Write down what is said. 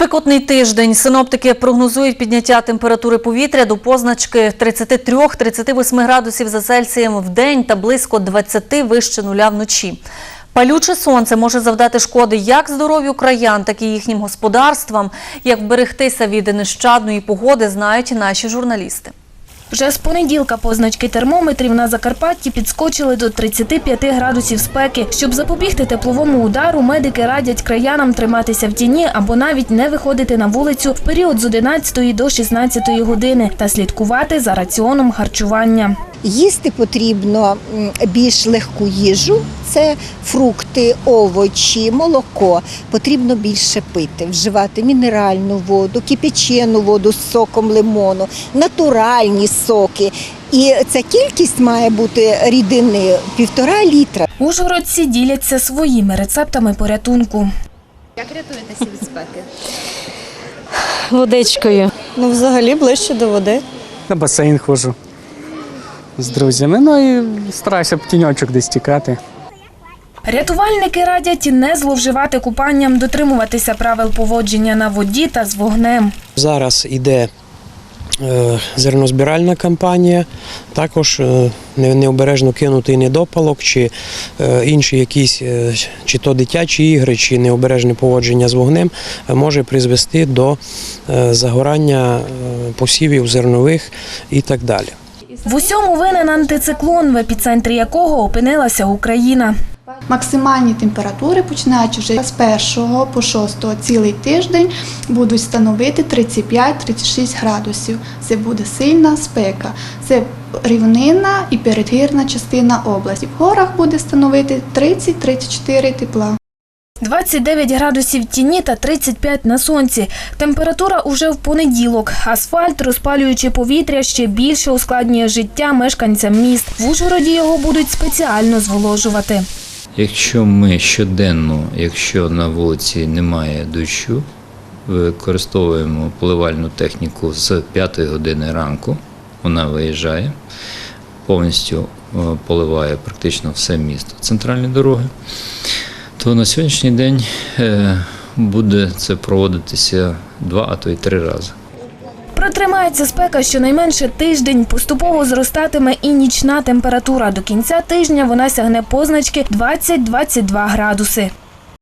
Спекотний тиждень. Синоптики прогнозують підняття температури повітря до позначки 33-38 градусів за Цельсієм в день та близько 20 вище нуля вночі. Палюче сонце може завдати шкоди як здоров'ю краян, так і їхнім господарствам. Як вберегтися від нещадної погоди, знають наші журналісти. Вже з понеділка позначки термометрів на Закарпатті підскочили до 35 градусів спеки. Щоб запобігти тепловому удару, медики радять краянам триматися в тіні або навіть не виходити на вулицю в період з 11 до 16 години та слідкувати за раціоном харчування. Їсти потрібно більш легку їжу, це фрукти, овочі, молоко. Потрібно більше пити, вживати мінеральну воду, кипячену воду з соком лимону, натуральні соки. І ця кількість має бути рідини півтора літра. Ужгородці діляться своїми рецептами порятунку. Як рятуєтеся від спеки? водичкою. Ну, взагалі ближче до води. На басейн ходжу з друзями. Ну і стараюся в тіньочок десь тікати. Рятувальники радять не зловживати купанням, дотримуватися правил поводження на воді та з вогнем. Зараз іде е, зернозбиральна кампанія, також е, необережно кинутий недопалок, чи е, інші якісь, е, чи то дитячі ігри, чи необережне поводження з вогнем е, може призвести до е, загорання е, посівів зернових і так далі. В усьому винен антициклон, в епіцентрі якого опинилася Україна. Максимальні температури, починаючи вже з 1 по 6 цілий тиждень, будуть становити 35-36 градусів. Це буде сильна спека. Це рівнинна і передгірна частина області. В горах буде становити 30-34 тепла. 29 градусів тіні та 35 на сонці. Температура уже в понеділок. Асфальт, розпалюючи повітря, ще більше ускладнює життя мешканцям міст. В Ужгороді його будуть спеціально зволожувати. Якщо ми щоденно, якщо на вулиці немає дощу, використовуємо поливальну техніку з 5 години ранку, вона виїжджає, повністю е, поливає практично все місто центральні дороги, то на сьогоднішній день е, буде це проводитися два, а то й три рази. Протримається спека щонайменше тиждень. Поступово зростатиме і нічна температура. До кінця тижня вона сягне позначки 20-22 градуси.